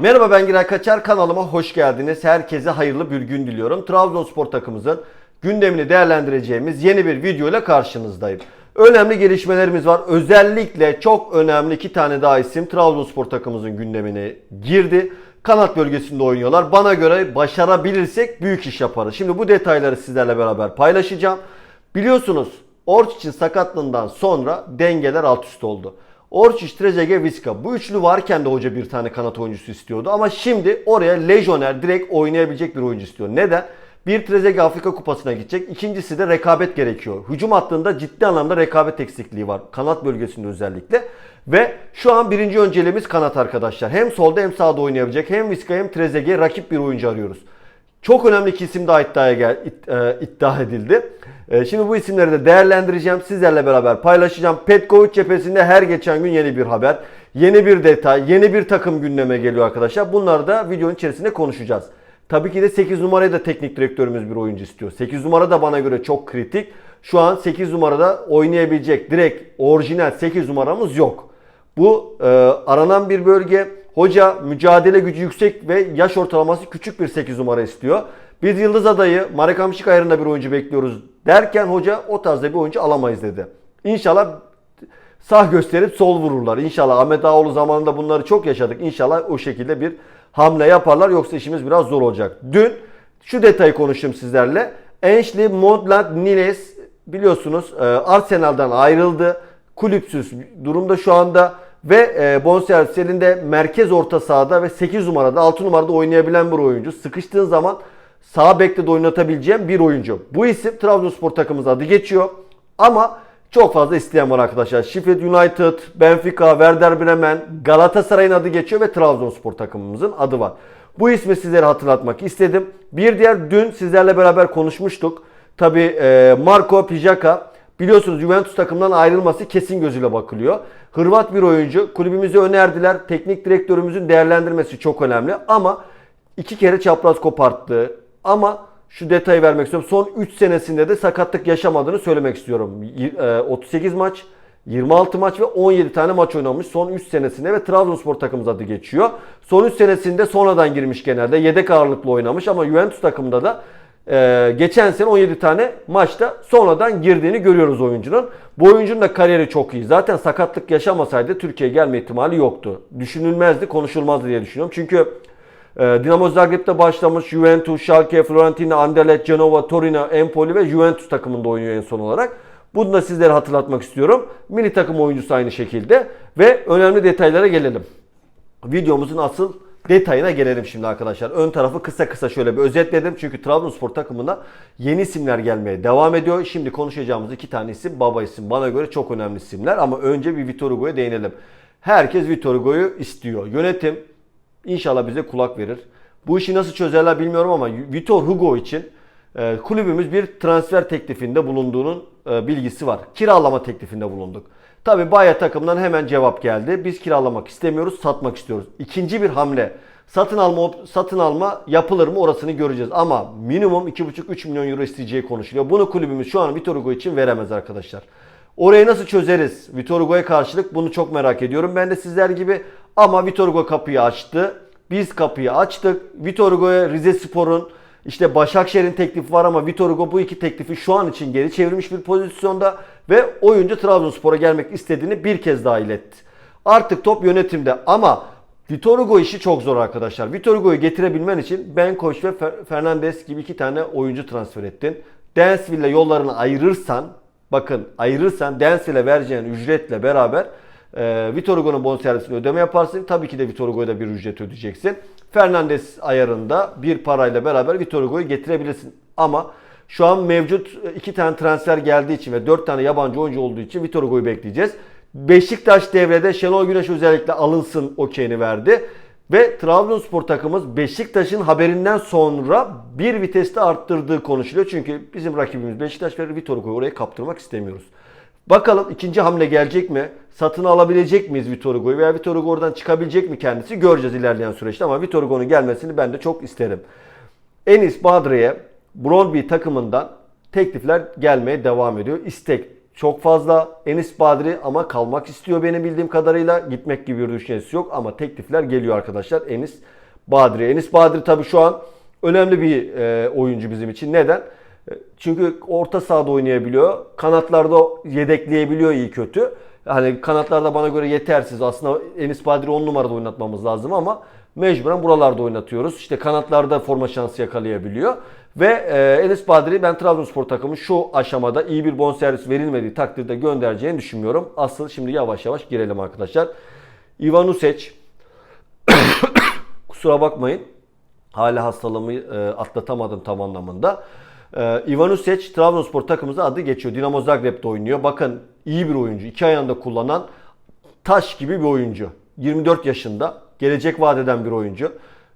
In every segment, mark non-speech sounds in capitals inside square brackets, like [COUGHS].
Merhaba ben Giray Kaçar kanalıma hoş geldiniz. Herkese hayırlı bir gün diliyorum. Trabzonspor takımımızın gündemini değerlendireceğimiz yeni bir video ile karşınızdayım. Önemli gelişmelerimiz var. Özellikle çok önemli iki tane daha isim Trabzonspor takımımızın gündemine girdi. Kanat bölgesinde oynuyorlar. Bana göre başarabilirsek büyük iş yaparız. Şimdi bu detayları sizlerle beraber paylaşacağım. Biliyorsunuz Orçic'in sakatlığından sonra dengeler alt üst oldu. Orçic, Trezeguet, Viska. Bu üçlü varken de hoca bir tane kanat oyuncusu istiyordu. Ama şimdi oraya lejyoner direkt oynayabilecek bir oyuncu istiyor. Neden? Bir Trezeguet Afrika Kupası'na gidecek. İkincisi de rekabet gerekiyor. Hücum hattında ciddi anlamda rekabet eksikliği var. Kanat bölgesinde özellikle. Ve şu an birinci önceliğimiz kanat arkadaşlar. Hem solda hem sağda oynayabilecek. Hem Viska hem Trezeguet rakip bir oyuncu arıyoruz. Çok önemli iki isim daha iddiaya gel, e, iddia edildi. E, Şimdi bu isimleri de değerlendireceğim. Sizlerle beraber paylaşacağım. Petkovic cephesinde her geçen gün yeni bir haber. Yeni bir detay, yeni bir takım gündeme geliyor arkadaşlar. Bunları da videonun içerisinde konuşacağız. Tabii ki de 8 numarayı da teknik direktörümüz bir oyuncu istiyor. 8 numara da bana göre çok kritik. Şu an 8 numarada oynayabilecek direkt orijinal 8 numaramız yok. Bu e, aranan bir bölge. Hoca mücadele gücü yüksek ve yaş ortalaması küçük bir 8 numara istiyor. Biz Yıldız adayı Marek Hamşik ayarında bir oyuncu bekliyoruz derken hoca o tarzda bir oyuncu alamayız dedi. İnşallah sağ gösterip sol vururlar. İnşallah Ahmet Ağoğlu zamanında bunları çok yaşadık. İnşallah o şekilde bir hamle yaparlar yoksa işimiz biraz zor olacak. Dün şu detayı konuştum sizlerle. Enşli, Modland, Niles biliyorsunuz e, Arsenal'dan ayrıldı. Kulüpsüz durumda şu anda ve e, bonservis elinde merkez orta sahada ve 8 numarada 6 numarada oynayabilen bir oyuncu. Sıkıştığın zaman sağ bekte de oynatabileceğim bir oyuncu. Bu isim Trabzonspor takımımız adı geçiyor. Ama çok fazla isteyen var arkadaşlar. Sheffield United, Benfica, Werder Bremen, Galatasaray'ın adı geçiyor ve Trabzonspor takımımızın adı var. Bu ismi sizlere hatırlatmak istedim. Bir diğer dün sizlerle beraber konuşmuştuk. Tabi Marco Pijaka biliyorsunuz Juventus takımından ayrılması kesin gözüyle bakılıyor. Hırvat bir oyuncu kulübümüze önerdiler. Teknik direktörümüzün değerlendirmesi çok önemli ama iki kere çapraz koparttı. Ama şu detayı vermek istiyorum. Son 3 senesinde de sakatlık yaşamadığını söylemek istiyorum. Y- e, 38 maç, 26 maç ve 17 tane maç oynamış son 3 senesinde ve Trabzonspor takımımız adı geçiyor. Son 3 senesinde sonradan girmiş genelde. Yedek ağırlıklı oynamış ama Juventus takımında da e, geçen sene 17 tane maçta sonradan girdiğini görüyoruz oyuncunun. Bu oyuncunun da kariyeri çok iyi. Zaten sakatlık yaşamasaydı Türkiye'ye gelme ihtimali yoktu. Düşünülmezdi, konuşulmazdı diye düşünüyorum. Çünkü Dinamo Zagreb'de başlamış Juventus, Schalke, Fiorentina, Anderlecht, Genova, Torino, Empoli ve Juventus takımında oynuyor en son olarak. Bunu da sizlere hatırlatmak istiyorum. Milli takım oyuncusu aynı şekilde. Ve önemli detaylara gelelim. Videomuzun asıl detayına gelelim şimdi arkadaşlar. Ön tarafı kısa kısa şöyle bir özetledim. Çünkü Trabzonspor takımına yeni isimler gelmeye devam ediyor. Şimdi konuşacağımız iki tane isim baba isim. Bana göre çok önemli isimler ama önce bir Vitor Hugo'ya değinelim. Herkes Vitor Hugo'yu istiyor. Yönetim İnşallah bize kulak verir. Bu işi nasıl çözerler bilmiyorum ama Vitor Hugo için e, kulübümüz bir transfer teklifinde bulunduğunun e, bilgisi var. Kiralama teklifinde bulunduk. Tabi Baya takımdan hemen cevap geldi. Biz kiralamak istemiyoruz, satmak istiyoruz. İkinci bir hamle. Satın alma satın alma yapılır mı orasını göreceğiz. Ama minimum 2,5-3 milyon euro isteyeceği konuşuluyor. Bunu kulübümüz şu an Vitor Hugo için veremez arkadaşlar. Orayı nasıl çözeriz? Vitor Hugo'ya karşılık bunu çok merak ediyorum. Ben de sizler gibi ama Vitor Hugo kapıyı açtı. Biz kapıyı açtık. Vitor Hugo'ya Rize Spor'un işte Başakşehir'in teklifi var ama Vitor Hugo bu iki teklifi şu an için geri çevirmiş bir pozisyonda ve oyuncu Trabzonspor'a gelmek istediğini bir kez daha iletti. Artık top yönetimde ama Vitor Hugo işi çok zor arkadaşlar. Vitor Hugo'yu getirebilmen için Ben Koç ve Fer- Fernandes gibi iki tane oyuncu transfer ettin. Dansville'le yollarını ayırırsan Bakın ayırırsan Densel'e vereceğin ücretle beraber e, Vitor Hugo'nun bonservisini ödeme yaparsın. Tabii ki de Vitor Hugo'ya da bir ücret ödeyeceksin. Fernandes ayarında bir parayla beraber Vitor Hugo'yu getirebilirsin. Ama şu an mevcut iki tane transfer geldiği için ve dört tane yabancı oyuncu olduğu için Vitor Hugo'yu bekleyeceğiz. Beşiktaş devrede Şenol Güneş özellikle alınsın okeyini verdi. Ve Trabzonspor takımımız Beşiktaş'ın haberinden sonra bir viteste arttırdığı konuşuluyor. Çünkü bizim rakibimiz Beşiktaş ve Vitor Hugo'yu oraya kaptırmak istemiyoruz. Bakalım ikinci hamle gelecek mi? Satın alabilecek miyiz Vitor Hugo'yu veya Vitor Hugo oradan çıkabilecek mi kendisi? Göreceğiz ilerleyen süreçte ama Vitor Hugo'nun gelmesini ben de çok isterim. Enis Badri'ye Brondby takımından teklifler gelmeye devam ediyor. İstek çok fazla. Enis Badri ama kalmak istiyor benim bildiğim kadarıyla. Gitmek gibi bir düşüncesi yok ama teklifler geliyor arkadaşlar Enis Badri. Enis Badri tabii şu an önemli bir e, oyuncu bizim için. Neden? Çünkü orta sahada oynayabiliyor. Kanatlarda yedekleyebiliyor iyi kötü. Hani kanatlarda bana göre yetersiz. Aslında Enis Badri 10 numarada oynatmamız lazım ama mecburen buralarda oynatıyoruz. İşte kanatlarda forma şansı yakalayabiliyor. Ve e, Badri'yi ben Trabzonspor takımı şu aşamada iyi bir bonservis verilmediği takdirde göndereceğini düşünmüyorum. Asıl şimdi yavaş yavaş girelim arkadaşlar. Ivan Useç [COUGHS] kusura bakmayın. Hala hastalığımı e, atlatamadım tam anlamında. E, Useç Trabzonspor takımımıza adı geçiyor. Dinamo Zagreb'de oynuyor. Bakın iyi bir oyuncu. iki ayağında kullanan taş gibi bir oyuncu. 24 yaşında. Gelecek vadeden bir oyuncu.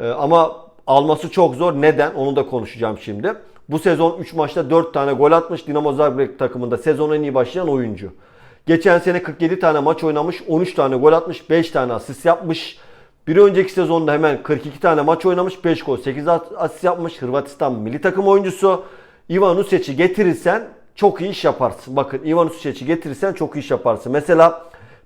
E, ama alması çok zor. Neden? Onu da konuşacağım şimdi. Bu sezon 3 maçta 4 tane gol atmış. Dinamo Zagreb takımında sezon en iyi başlayan oyuncu. Geçen sene 47 tane maç oynamış. 13 tane gol atmış. 5 tane asist yapmış. Bir önceki sezonda hemen 42 tane maç oynamış. 5 gol 8 asist yapmış. Hırvatistan milli takım oyuncusu. Ivan Usec'i getirirsen çok iyi iş yaparsın. Bakın Ivan Usec'i getirirsen çok iyi iş yaparsın. Mesela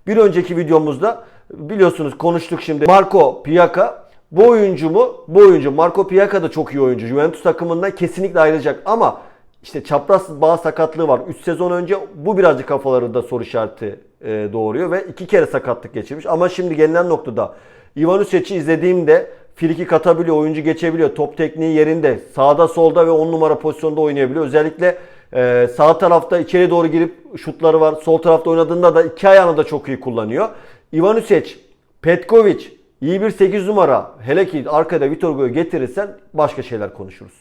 bir önceki videomuzda biliyorsunuz konuştuk şimdi. Marco Piaca bu oyuncu mu? Bu oyuncu. Marco Piaca da çok iyi oyuncu. Juventus takımından kesinlikle ayrılacak ama işte çapraz bağ sakatlığı var. 3 sezon önce bu birazcık kafalarında soru işareti e, doğuruyor ve iki kere sakatlık geçirmiş. Ama şimdi gelinen noktada Ivan Usec'i izlediğimde friki katabiliyor, oyuncu geçebiliyor, top tekniği yerinde, sağda solda ve 10 numara pozisyonda oynayabiliyor. Özellikle e, sağ tarafta içeri doğru girip şutları var. Sol tarafta oynadığında da iki ayağını da çok iyi kullanıyor. Ivan Usec, Petkovic, iyi bir 8 numara. Hele ki arkada Vitor Hugo'yu getirirsen başka şeyler konuşuruz.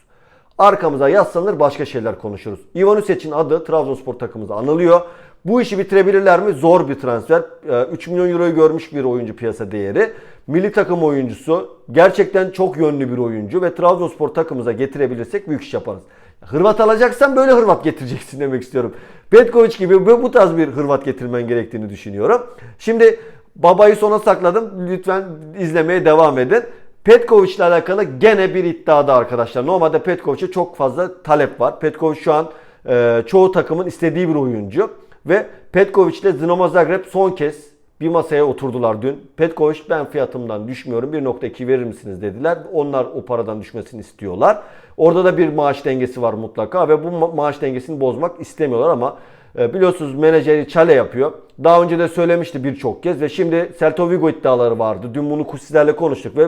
Arkamıza yaslanır başka şeyler konuşuruz. Ivan adı Trabzonspor takımımıza anılıyor. Bu işi bitirebilirler mi? Zor bir transfer. Ee, 3 milyon euroyu görmüş bir oyuncu piyasa değeri. Milli takım oyuncusu. Gerçekten çok yönlü bir oyuncu ve Trabzonspor takımımıza getirebilirsek büyük iş yaparız. Hırvat alacaksan böyle Hırvat getireceksin [LAUGHS] demek istiyorum. Petkovic gibi bu tarz bir Hırvat getirmen gerektiğini düşünüyorum. Şimdi babayı sona sakladım. Lütfen izlemeye devam edin. Petkovic ile alakalı gene bir iddiada arkadaşlar. Normalde Petkovic'e çok fazla talep var. Petkovic şu an e, çoğu takımın istediği bir oyuncu. Ve Petkovic ile Dinamo Zagreb son kez bir masaya oturdular dün. Petkovic ben fiyatımdan düşmüyorum 1.2 verir misiniz dediler. Onlar o paradan düşmesini istiyorlar. Orada da bir maaş dengesi var mutlaka ve bu ma- maaş dengesini bozmak istemiyorlar ama e, biliyorsunuz menajeri Çale yapıyor. Daha önce de söylemişti birçok kez ve şimdi Celta Vigo iddiaları vardı. Dün bunu sizlerle konuştuk ve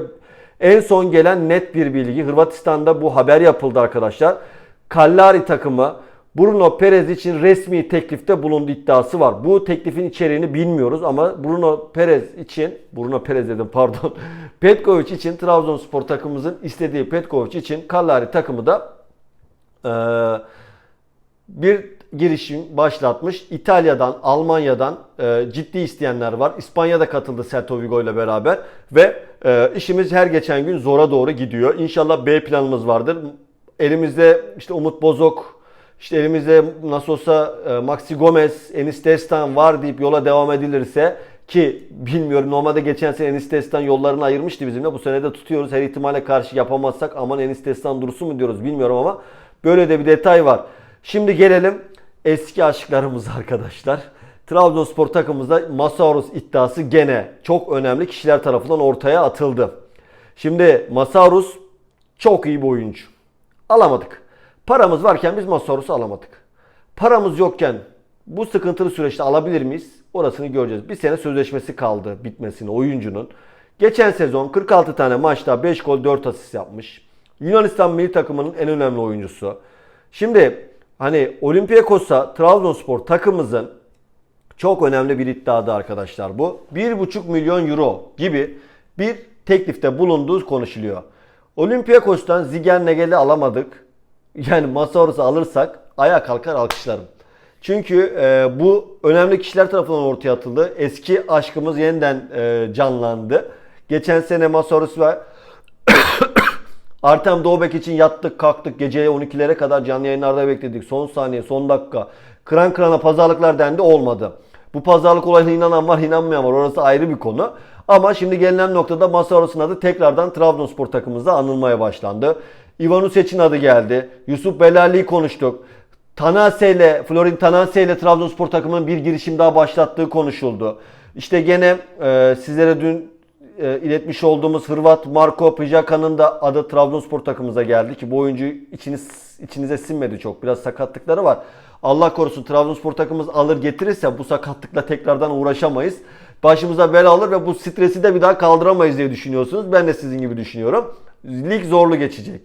en son gelen net bir bilgi Hırvatistan'da bu haber yapıldı arkadaşlar. Cagliari takımı Bruno Perez için resmi teklifte bulundu iddiası var. Bu teklifin içeriğini bilmiyoruz ama Bruno Perez için, Bruno Perez dedim pardon, [LAUGHS] Petkovic için Trabzonspor takımımızın istediği Petkovic için Cagliari takımı da eee bir girişim başlatmış. İtalya'dan, Almanya'dan e, ciddi isteyenler var. İspanya'da katıldı Celta Vigo ile beraber ve e, işimiz her geçen gün zora doğru gidiyor. İnşallah B planımız vardır. Elimizde işte Umut Bozok, işte elimizde nasıl olsa e, Maxi Gomez, Enis Destan var deyip yola devam edilirse ki bilmiyorum normalde geçen sene Enis Destan yollarını ayırmıştı bizimle. Bu sene de tutuyoruz. Her ihtimale karşı yapamazsak aman Enis Destan dursun mu diyoruz bilmiyorum ama böyle de bir detay var. Şimdi gelelim eski aşklarımız [LAUGHS] arkadaşlar. Trabzonspor takımımızda Masaurus iddiası gene çok önemli kişiler tarafından ortaya atıldı. Şimdi Masaurus çok iyi bir oyuncu. Alamadık. Paramız varken biz Masaurus'u alamadık. Paramız yokken bu sıkıntılı süreçte alabilir miyiz? Orasını göreceğiz. Bir sene sözleşmesi kaldı bitmesine oyuncunun. Geçen sezon 46 tane maçta 5 gol 4 asist yapmış. Yunanistan milli takımının en önemli oyuncusu. Şimdi hani Olympiakos'a Trabzonspor takımımızın çok önemli bir iddiadı arkadaşlar bu. 1,5 milyon euro gibi bir teklifte bulunduğu konuşuluyor. Olympiakos'tan Ziger Negel'i alamadık. [LAUGHS] Yani Masaurus'u alırsak ayağa kalkar alkışlarım. Çünkü e, bu önemli kişiler tarafından ortaya atıldı. Eski aşkımız yeniden e, canlandı. Geçen sene Masaurus ve [COUGHS] Artem Doğbek için yattık kalktık geceye 12'lere kadar canlı yayınlarda bekledik. Son saniye son dakika kıran kırana pazarlıklar dendi olmadı. Bu pazarlık olayına inanan var inanmayan var orası ayrı bir konu. Ama şimdi gelinen noktada Masaurus'un adı tekrardan Trabzonspor takımımızda anılmaya başlandı. Ivan Usec'in adı geldi. Yusuf Belali'yi konuştuk. Tanase ile Florin Tanase ile Trabzonspor takımının bir girişim daha başlattığı konuşuldu. İşte gene e, sizlere dün e, iletmiş olduğumuz Hırvat Marko Pijaka'nın da adı Trabzonspor takımımıza geldi ki bu oyuncu içiniz, içinize sinmedi çok. Biraz sakatlıkları var. Allah korusun Trabzonspor takımımız alır getirirse bu sakatlıkla tekrardan uğraşamayız. Başımıza bela alır ve bu stresi de bir daha kaldıramayız diye düşünüyorsunuz. Ben de sizin gibi düşünüyorum. Lig zorlu geçecek.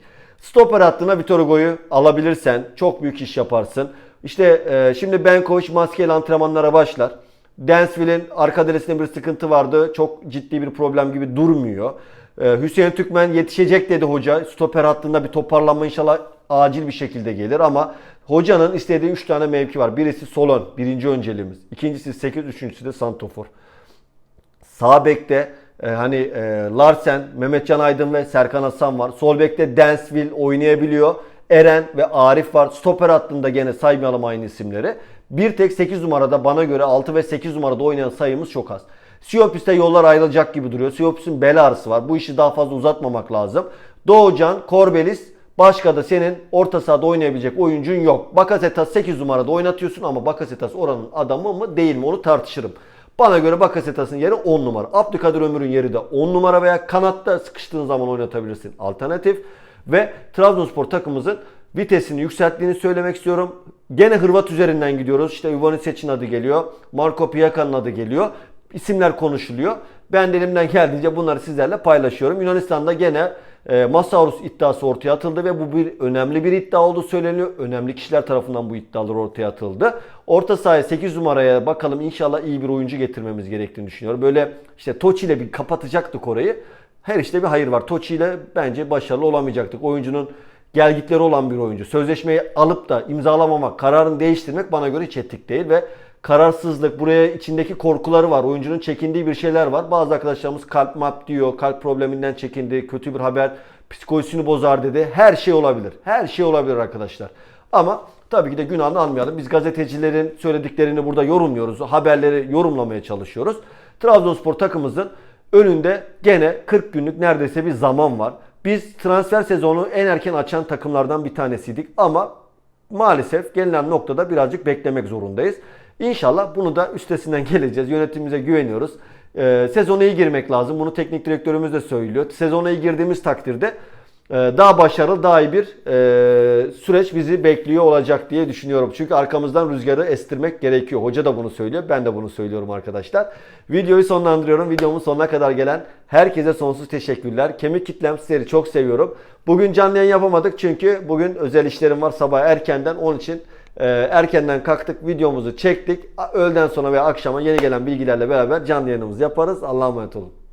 Stoper hattına Vitor Hugo'yu alabilirsen çok büyük iş yaparsın. İşte e, şimdi Benkovic maskeyle antrenmanlara başlar. Dansville'in arka derisinde bir sıkıntı vardı. Çok ciddi bir problem gibi durmuyor. Ee, Hüseyin Türkmen yetişecek dedi hoca. Stoper hattında bir toparlanma inşallah acil bir şekilde gelir ama hocanın istediği 3 tane mevki var. Birisi Solon, birinci önceliğimiz. İkincisi 8, üçüncüsü de Santofor. Sağ bekte e, hani e, Larsen, Mehmetcan Aydın ve Serkan Hasan var. Sol bekte Dansville oynayabiliyor. Eren ve Arif var. Stoper hattında gene saymayalım aynı isimleri. Bir tek 8 numarada bana göre 6 ve 8 numarada oynayan sayımız çok az. Siopis'te yollar ayrılacak gibi duruyor. Siopis'in bel ağrısı var. Bu işi daha fazla uzatmamak lazım. Doğucan, Korbelis, başka da senin orta sahada oynayabilecek oyuncun yok. Bakasetas 8 numarada oynatıyorsun ama Bakasetas oranın adamı mı değil mi onu tartışırım. Bana göre Bakasetas'ın yeri 10 numara. Abdülkadir Ömür'ün yeri de 10 numara veya kanatta sıkıştığın zaman oynatabilirsin. Alternatif. Ve Trabzonspor takımımızın vitesini yükselttiğini söylemek istiyorum. Gene Hırvat üzerinden gidiyoruz. İşte Ivanisic'in adı geliyor. Marco Piaka'nın adı geliyor. İsimler konuşuluyor. Ben de elimden geldiğince bunları sizlerle paylaşıyorum. Yunanistan'da gene e, Masaurus iddiası ortaya atıldı ve bu bir önemli bir iddia olduğu söyleniyor. Önemli kişiler tarafından bu iddialar ortaya atıldı. Orta sahaya 8 numaraya bakalım inşallah iyi bir oyuncu getirmemiz gerektiğini düşünüyorum. Böyle işte Toçi ile bir kapatacaktık orayı. Her işte bir hayır var. Toçi ile bence başarılı olamayacaktık. Oyuncunun gelgitleri olan bir oyuncu. Sözleşmeyi alıp da imzalamamak, kararını değiştirmek bana göre hiç etik değil ve kararsızlık, buraya içindeki korkuları var. Oyuncunun çekindiği bir şeyler var. Bazı arkadaşlarımız kalp map diyor, kalp probleminden çekindi, kötü bir haber, psikolojisini bozar dedi. Her şey olabilir. Her şey olabilir arkadaşlar. Ama tabii ki de günahını almayalım. Biz gazetecilerin söylediklerini burada yorumluyoruz. Haberleri yorumlamaya çalışıyoruz. Trabzonspor takımımızın önünde gene 40 günlük neredeyse bir zaman var. Biz transfer sezonu en erken açan takımlardan bir tanesiydik ama maalesef gelinen noktada birazcık beklemek zorundayız. İnşallah bunu da üstesinden [LAUGHS] geleceğiz. Yönetimimize güveniyoruz. Ee, sezona iyi girmek lazım. Bunu teknik direktörümüz de söylüyor. Sezona iyi girdiğimiz takdirde daha başarılı, daha iyi bir e, süreç bizi bekliyor olacak diye düşünüyorum. Çünkü arkamızdan rüzgarı estirmek gerekiyor. Hoca da bunu söylüyor. Ben de bunu söylüyorum arkadaşlar. Videoyu sonlandırıyorum. Videomun sonuna kadar gelen herkese sonsuz teşekkürler. Kemik kitlem sizleri çok seviyorum. Bugün canlı yayın yapamadık çünkü bugün özel işlerim var sabah erkenden. Onun için e, erkenden kalktık, videomuzu çektik. Öğleden sonra veya akşama yeni gelen bilgilerle beraber canlı yayınımızı yaparız. Allah'a emanet olun.